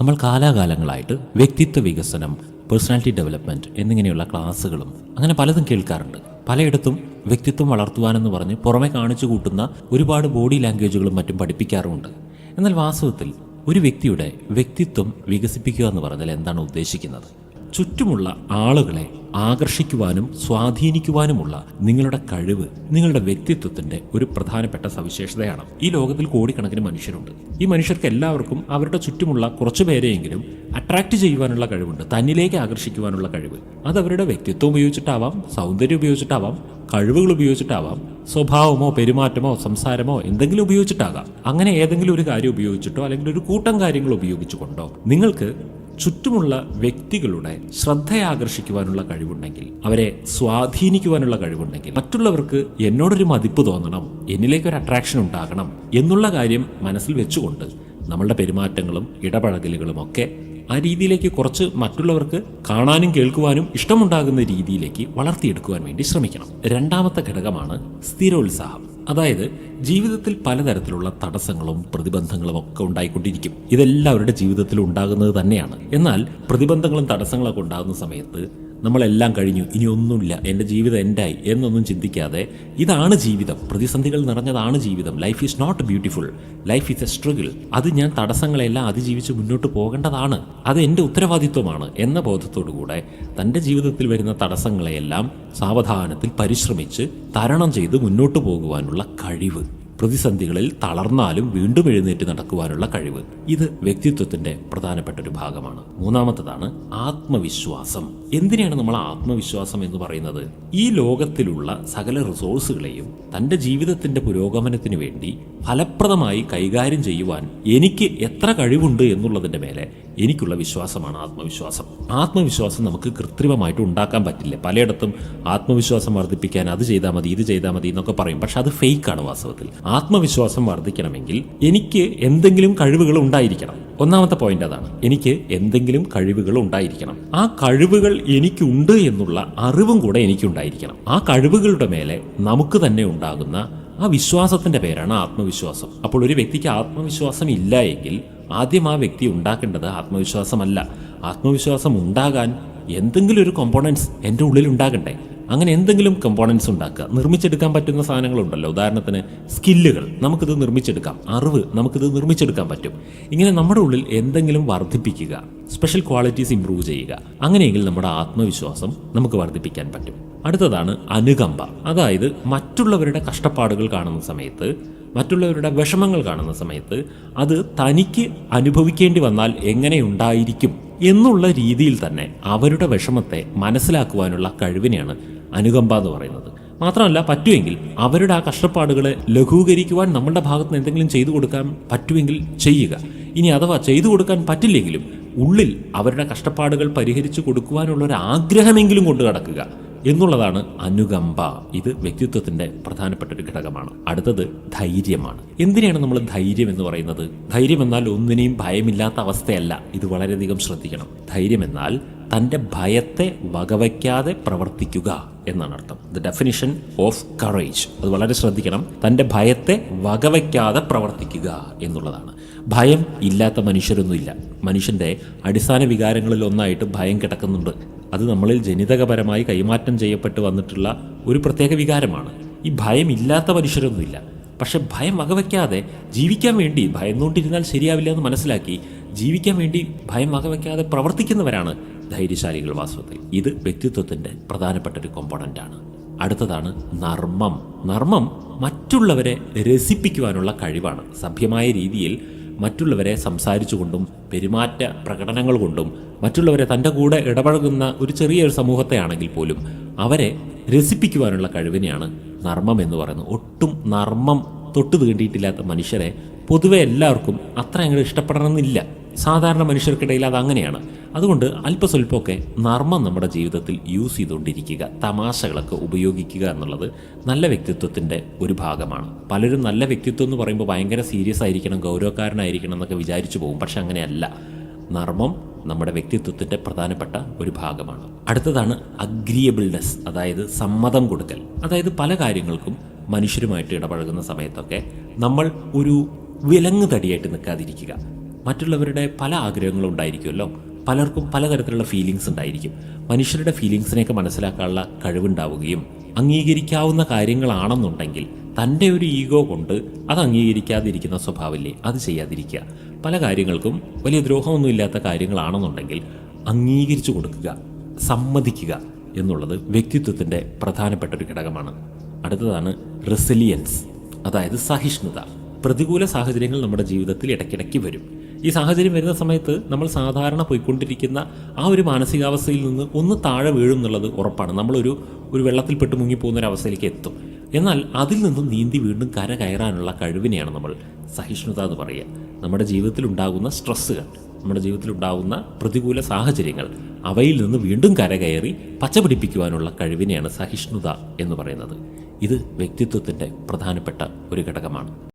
നമ്മൾ കാലാകാലങ്ങളായിട്ട് വ്യക്തിത്വ വികസനം പേഴ്സണാലിറ്റി ഡെവലപ്മെന്റ് എന്നിങ്ങനെയുള്ള ക്ലാസ്സുകളും അങ്ങനെ പലതും കേൾക്കാറുണ്ട്. പലയിടത്തും വ്യക്തിത്വം വളർത്തുവാനെന്ന് പറഞ്ഞ് പുറമെ കാണിച്ചു കൂട്ടുന്ന ഒരുപാട് ബോഡി ലാംഗ്വേജുകളും മറ്റും പഠിപ്പിക്കാറുമുണ്ട്. എന്നാൽ വാസ്തവത്തിൽ ഒരു വ്യക്തിയുടെ വ്യക്തിത്വം വികസിപ്പിക്കുക എന്ന് പറഞ്ഞാൽ എന്താണ് ഉദ്ദേശിക്കുന്നത്? ചുറ്റുമുള്ള ആളുകളെ ആകർഷിക്കുവാനും സ്വാധീനിക്കുവാനുമുള്ള നിങ്ങളുടെ കഴിവ് നിങ്ങളുടെ വ്യക്തിത്വത്തിന്റെ ഒരു പ്രധാനപ്പെട്ട സവിശേഷതയാണ്. ഈ ലോകത്തിൽ കോടിക്കണക്കിന് മനുഷ്യരുണ്ട്. ഈ മനുഷ്യർക്ക് എല്ലാവർക്കും അവരുടെ ചുറ്റുമുള്ള കുറച്ചു പേരെയെങ്കിലും അട്രാക്ട് ചെയ്യുവാനുള്ള കഴിവുണ്ട്. തന്നിലേക്ക് ആകർഷിക്കുവാനുള്ള കഴിവ്. അത് അവരുടെ വ്യക്തിത്വം ഉപയോഗിച്ചിട്ടാവാം സൗന്ദര്യം ഉപയോഗിച്ചിട്ടാവാം കഴിവുകൾ ഉപയോഗിച്ചിട്ടാവാം സ്വഭാവമോ പെരുമാറ്റമോ സംസാരമോ എന്തെങ്കിലും ഉപയോഗിച്ചിട്ടാകാം. അങ്ങനെ ഏതെങ്കിലും ഒരു കാര്യം ഉപയോഗിച്ചിട്ടോ അല്ലെങ്കിൽ ഒരു കൂട്ടം കാര്യങ്ങൾ ഉപയോഗിച്ചുകൊണ്ടോ നിങ്ങൾക്ക് ചുറ്റുമുള്ള വ്യക്തികളുടെ ശ്രദ്ധയാകർഷിക്കുവാനുള്ള കഴിവുണ്ടെങ്കിൽ അവരെ സ്വാധീനിക്കുവാനുള്ള കഴിവുണ്ടെങ്കിൽ മറ്റുള്ളവർക്ക് എന്നോടൊരു മതിപ്പ് തോന്നണം എന്നിലേക്ക് ഒരു അട്രാക്ഷൻ ഉണ്ടാകണം എന്നുള്ള കാര്യം മനസ്സിൽ വെച്ചുകൊണ്ട് നമ്മളുടെ പെരുമാറ്റങ്ങളും ഇടപഴകലുകളും ഒക്കെ ആ രീതിയിലേക്ക് കുറച്ച് മറ്റുള്ളവർക്ക് കാണാനും കേൾക്കുവാനും ഇഷ്ടമുണ്ടാകുന്ന രീതിയിലേക്ക് വളർത്തിയെടുക്കുവാൻ വേണ്ടി ശ്രമിക്കണം. രണ്ടാമത്തെ ഘടകമാണ് സ്ഥിരോത്സാഹം. അതായത് ജീവിതത്തിൽ പലതരത്തിലുള്ള തടസ്സങ്ങളും പ്രതിബന്ധങ്ങളും ഒക്കെ ഉണ്ടായിക്കൊണ്ടിരിക്കും. ഇതെല്ലാവരുടെ ജീവിതത്തിൽ ഉണ്ടാകുന്നത് തന്നെയാണ്. എന്നാൽ പ്രതിബന്ധങ്ങളും തടസ്സങ്ങളൊക്കെ ഉണ്ടാകുന്ന സമയത്ത് നമ്മളെല്ലാം കഴിഞ്ഞു. ഇനി ഒന്നുമില്ല. എന്റെ ജീവിതം എൻഡായി എന്നൊന്നും ചിന്തിക്കാതെ ഇതാണ് ജീവിതം. പ്രതിസന്ധികൾ നിറഞ്ഞതാണ് ജീവിതം. Life is not beautiful life is a struggle അത് ഞാൻ തടസ്സങ്ങളെല്ലാം അതിജീവിച്ച് മുന്നോട്ട് പോകേണ്ടതാണ്. അത് എന്റെ ഉത്തരവാദിത്വമാണ് എന്ന ബോധത്തോടുകൂടെ തന്റെ ജീവിതത്തിൽ വരുന്ന തടസ്സങ്ങളെയെല്ലാം സാവധാനത്തിൽ പരിശ്രമിച്ച് തരണം ചെയ്ത് മുന്നോട്ട് പോകുവാനുള്ള കഴിവ്. പ്രതിസന്ധികളിൽ തളർന്നാലും വീണ്ടും എഴുന്നേറ്റ് നടക്കുവാനുള്ള കഴിവ്. ഇത് വ്യക്തിത്വത്തിന്റെ പ്രധാനപ്പെട്ട ഒരു ഭാഗമാണ്. മൂന്നാമത്തതാണ് ആത്മവിശ്വാസം. എന്തിനാണ് നമ്മൾ ആത്മവിശ്വാസം എന്ന് പറയുന്നത്? ഈ ലോകത്തിലുള്ള സകല റിസോഴ്സുകളെയും തന്റെ ജീവിതത്തിന്റെ പുരോഗമനത്തിന് വേണ്ടി ഫലപ്രദമായി കൈകാര്യം ചെയ്യുവാൻ എനിക്ക് എത്ര കഴിവുണ്ട് എന്നുള്ളതിന്റെ മേലെ എനിക്കുള്ള വിശ്വാസമാണ് ആത്മവിശ്വാസം. ആത്മവിശ്വാസം നമുക്ക് കൃത്രിമമായിട്ട് ഉണ്ടാക്കാൻ പറ്റില്ല. പലയിടത്തും ആത്മവിശ്വാസം വർദ്ധിപ്പിക്കാൻ അത് ചെയ്താൽ മതി ഇത് ചെയ്താൽ മതി എന്നൊക്കെ പറയും. പക്ഷെ അത് ഫേക്കാണ് വാസ്തവത്തിൽ. ആത്മവിശ്വാസം വർദ്ധിക്കണമെങ്കിൽ എനിക്ക് എന്തെങ്കിലും കഴിവുകൾ ഉണ്ടായിരിക്കണം. ഒന്നാമത്തെ പോയിന്റ് അതാണ്. എനിക്ക് എന്തെങ്കിലും കഴിവുകൾ ഉണ്ടായിരിക്കണം. ആ കഴിവുകൾ എനിക്കുണ്ട് എന്നുള്ള അറിവും കൂടെ എനിക്കുണ്ടായിരിക്കണം. ആ കഴിവുകളുടെ മേലെ നമുക്ക് തന്നെ ഉണ്ടാകുന്ന ആ വിശ്വാസത്തിന്റെ പേരാണ് ആത്മവിശ്വാസം. അപ്പോൾ ഒരു വ്യക്തിക്ക് ആത്മവിശ്വാസം ഇല്ല എങ്കിൽ ആദ്യം ആ വ്യക്തി ഉണ്ടാക്കേണ്ടത് ആത്മവിശ്വാസമല്ല. ആത്മവിശ്വാസം ഉണ്ടാകാൻ എന്തെങ്കിലും ഒരു കോമ്പോണൻസ് എന്റെ ഉള്ളിൽ ഉണ്ടാകണ്ടേ അങ്ങനെ എന്തെങ്കിലും കമ്പോണൻസ് ഉണ്ടാക്കുക. നിർമ്മിച്ചെടുക്കാൻ പറ്റുന്ന സാധനങ്ങളുണ്ടല്ലോ. ഉദാഹരണത്തിന് സ്കില്ലുകൾ. നമുക്കിത് നിർമ്മിച്ചെടുക്കാം. അറിവ് നമുക്കിത് നിർമ്മിച്ചെടുക്കാൻ പറ്റും. ഇങ്ങനെ നമ്മുടെ ഉള്ളിൽ എന്തെങ്കിലും വർദ്ധിപ്പിക്കുക. സ്പെഷ്യൽ ക്വാളിറ്റീസ് ഇമ്പ്രൂവ് ചെയ്യുക. അങ്ങനെയെങ്കിൽ നമ്മുടെ ആത്മവിശ്വാസം നമുക്ക് വർദ്ധിപ്പിക്കാൻ പറ്റും. അടുത്തതാണ് അനുകമ്പ. അതായത് മറ്റുള്ളവരുടെ കഷ്ടപ്പാടുകൾ കാണുന്ന സമയത്ത് മറ്റുള്ളവരുടെ വിഷമങ്ങൾ കാണുന്ന സമയത്ത് അത് തനിക്ക് അനുഭവിക്കേണ്ടി വന്നാൽ എങ്ങനെയുണ്ടായിരിക്കും എന്നുള്ള രീതിയിൽ തന്നെ അവരുടെ വിഷമത്തെ മനസ്സിലാക്കുവാനുള്ള കഴിവിനെയാണ് അനുകമ്പ എന്ന് പറയുന്നത്. മാത്രമല്ല പറ്റുമെങ്കിൽ അവരുടെ ആ കഷ്ടപ്പാടുകളെ ലഘൂകരിക്കുവാൻ നമ്മളുടെ ഭാഗത്ത് നിന്ന് എന്തെങ്കിലും ചെയ്തു കൊടുക്കാൻ പറ്റുമെങ്കിൽ ചെയ്യുക. ഇനി അഥവാ ചെയ്തു കൊടുക്കാൻ പറ്റില്ലെങ്കിലും ഉള്ളിൽ അവരുടെ കഷ്ടപ്പാടുകൾ പരിഹരിച്ചു കൊടുക്കുവാനുള്ള ഒരു ആഗ്രഹമെങ്കിലും കൊണ്ടു കടക്കുക എന്നുള്ളതാണ് അനുകമ്പ. ഇത് വ്യക്തിത്വത്തിന്റെ പ്രധാനപ്പെട്ട ഒരു ഘടകമാണ്. അടുത്തത് ധൈര്യമാണ്. എന്തിനാണ് നമ്മൾ ധൈര്യം എന്ന് പറയുന്നത്? ധൈര്യം എന്നാൽ ഒന്നിനെയും ഭയമില്ലാത്ത അവസ്ഥയല്ല. ഇത് വളരെയധികം ശ്രദ്ധിക്കണം. ധൈര്യം എന്നാൽ തന്റെ ഭയത്തെ വകവയ്ക്കാതെ പ്രവർത്തിക്കുക എന്നാണ് അർത്ഥം. ദ ഡെഫിനിഷൻ ഓഫ് കറേജ് അത് വളരെ ശ്രദ്ധിക്കണം. തന്റെ ഭയത്തെ വകവയ്ക്കാതെ പ്രവർത്തിക്കുക എന്നുള്ളതാണ്. ഭയം ഇല്ലാത്ത മനുഷ്യരൊന്നുമില്ല. മനുഷ്യന്റെ അടിസ്ഥാന വികാരങ്ങളിൽ ഒന്നായിട്ട് ഭയം കിടക്കുന്നുണ്ട്. അത് നമ്മളിൽ ജനിതകപരമായി കൈമാറ്റം ചെയ്യപ്പെട്ട് വന്നിട്ടുള്ള ഒരു പ്രത്യേക വികാരമാണ്. ഈ ഭയം ഇല്ലാത്ത മനുഷ്യരൊന്നുമില്ല. പക്ഷെ ഭയം വകവയ്ക്കാതെ ജീവിക്കാൻ വേണ്ടി ഭയന്നുകൊണ്ടിരുന്നാൽ ശരിയാവില്ല എന്ന് മനസ്സിലാക്കി ജീവിക്കാൻ വേണ്ടി ഭയം വകവയ്ക്കാതെ പ്രവർത്തിക്കുന്നവരാണ് ധൈര്യശാലികൾ വാസ്തവത്തിൽ. ഇത് വ്യക്തിത്വത്തിന്റെ പ്രധാനപ്പെട്ട ഒരു കോമ്പോണന്റാണ് അടുത്തതാണ് നർമ്മം. നർമ്മം മറ്റുള്ളവരെ രസിപ്പിക്കുവാനുള്ള കഴിവാണ്. സഭ്യമായ രീതിയിൽ മറ്റുള്ളവരെ സംസാരിച്ചുകൊണ്ടും പെരുമാറ്റ പ്രകടനങ്ങൾ കൊണ്ടും മറ്റുള്ളവരെ തന്റെ കൂടെ ഇടപഴകുന്ന ഒരു ചെറിയൊരു സമൂഹത്തെയാണെങ്കിൽ പോലും അവരെ രസിപ്പിക്കുവാനുള്ള കഴിവിനെയാണ് നർമ്മം എന്ന് പറയുന്നത്. ഒട്ടും നർമ്മം തൊട്ട് തീണ്ടിയിട്ടില്ലാത്ത മനുഷ്യരെ പൊതുവെ എല്ലാവർക്കും അത്ര അങ്ങോട്ട് ഇഷ്ടപ്പെടണമെന്നില്ല. സാധാരണ മനുഷ്യർക്കിടയിൽ അത് അങ്ങനെയാണ്. അതുകൊണ്ട് അല്പസ്വല്പമൊക്കെ നർമ്മം നമ്മുടെ ജീവിതത്തിൽ യൂസ് ചെയ്തുകൊണ്ടിരിക്കുക തമാശകളൊക്കെ ഉപയോഗിക്കുക എന്നുള്ളത് നല്ല വ്യക്തിത്വത്തിന്റെ ഒരു ഭാഗമാണ്. പലരും നല്ല വ്യക്തിത്വം എന്ന് പറയുമ്പോൾ ഭയങ്കര സീരിയസ് ആയിരിക്കണം ഗൗരവക്കാരനായിരിക്കണം എന്നൊക്കെ വിചാരിച്ചു പോകും പക്ഷെ അങ്ങനെയല്ല. നർമ്മം നമ്മുടെ വ്യക്തിത്വത്തിന്റെ പ്രധാനപ്പെട്ട ഒരു ഭാഗമാണ്. അടുത്തതാണ് അഗ്രിയബിൾനെസ് അതായത് സമ്മതം കൊടുക്കൽ. അതായത് പല കാര്യങ്ങൾക്കും മനുഷ്യരുമായിട്ട് ഇടപഴകുന്ന സമയത്തൊക്കെ നമ്മൾ ഒരു വിലങ്ങ് തടിയായിട്ട് നിൽക്കാതിരിക്കുക. മറ്റുള്ളവരുടെ പല ആഗ്രഹങ്ങളും ഉണ്ടായിരിക്കുമല്ലോ. പലർക്കും പലതരത്തിലുള്ള ഫീലിങ്സ് ഉണ്ടായിരിക്കും. മനുഷ്യരുടെ ഫീലിങ്സിനെയൊക്കെ മനസ്സിലാക്കാനുള്ള കഴിവുണ്ടാവുകയും അംഗീകരിക്കാവുന്ന കാര്യങ്ങളാണെന്നുണ്ടെങ്കിൽ തന്റെ ഒരു ഈഗോ കൊണ്ട് അത് അംഗീകരിക്കാതിരിക്കുന്ന സ്വഭാവമില്ലേ? അത് ചെയ്യാതിരിക്കുക. പല കാര്യങ്ങൾക്കും വലിയ ദ്രോഹമൊന്നുമില്ലാത്ത കാര്യങ്ങളാണെന്നുണ്ടെങ്കിൽ അംഗീകരിച്ചു കൊടുക്കുക സമ്മതിക്കുക എന്നുള്ളത് വ്യക്തിത്വത്തിന്റെ പ്രധാനപ്പെട്ട ഒരു ഘടകമാണ്. അടുത്തതാണ് റെസിലിയൻസ് അതായത് സഹിഷ്ണുത. പ്രതികൂല സാഹചര്യങ്ങൾ നമ്മുടെ ജീവിതത്തിൽ ഇടയ്ക്കിടയ്ക്ക് വരും. ഈ സാഹചര്യം വരുന്ന സമയത്ത് നമ്മൾ സാധാരണ പോയിക്കൊണ്ടിരിക്കുന്ന ആ ഒരു മാനസികാവസ്ഥയിൽ നിന്ന് ഒന്ന് താഴെ വീഴും എന്നുള്ളത് ഉറപ്പാണ്. നമ്മളൊരു ഒരു വെള്ളത്തിൽപ്പെട്ട് മുങ്ങിപ്പോകുന്ന ഒരു അവസ്ഥയിലേക്ക് എത്തും. എന്നാൽ അതിൽ നിന്നും നീന്തി വീണ്ടും കര കയറാനുള്ള കഴിവിനെയാണ് നമ്മൾ സഹിഷ്ണുത എന്ന് പറയുക. നമ്മുടെ ജീവിതത്തിൽ ഉണ്ടാകുന്ന സ്ട്രെസ്സുകൾ നമ്മുടെ ജീവിതത്തിൽ ഉണ്ടാകുന്ന പ്രതികൂല സാഹചര്യങ്ങൾ അവയിൽ നിന്ന് വീണ്ടും കരകയറി പച്ചപിടിപ്പിക്കുവാനുള്ള കഴിവിനെയാണ് സഹിഷ്ണുത എന്ന് പറയുന്നത്. ഇത് വ്യക്തിത്വത്തിന്റെ പ്രധാനപ്പെട്ട ഒരു ഘടകമാണ്.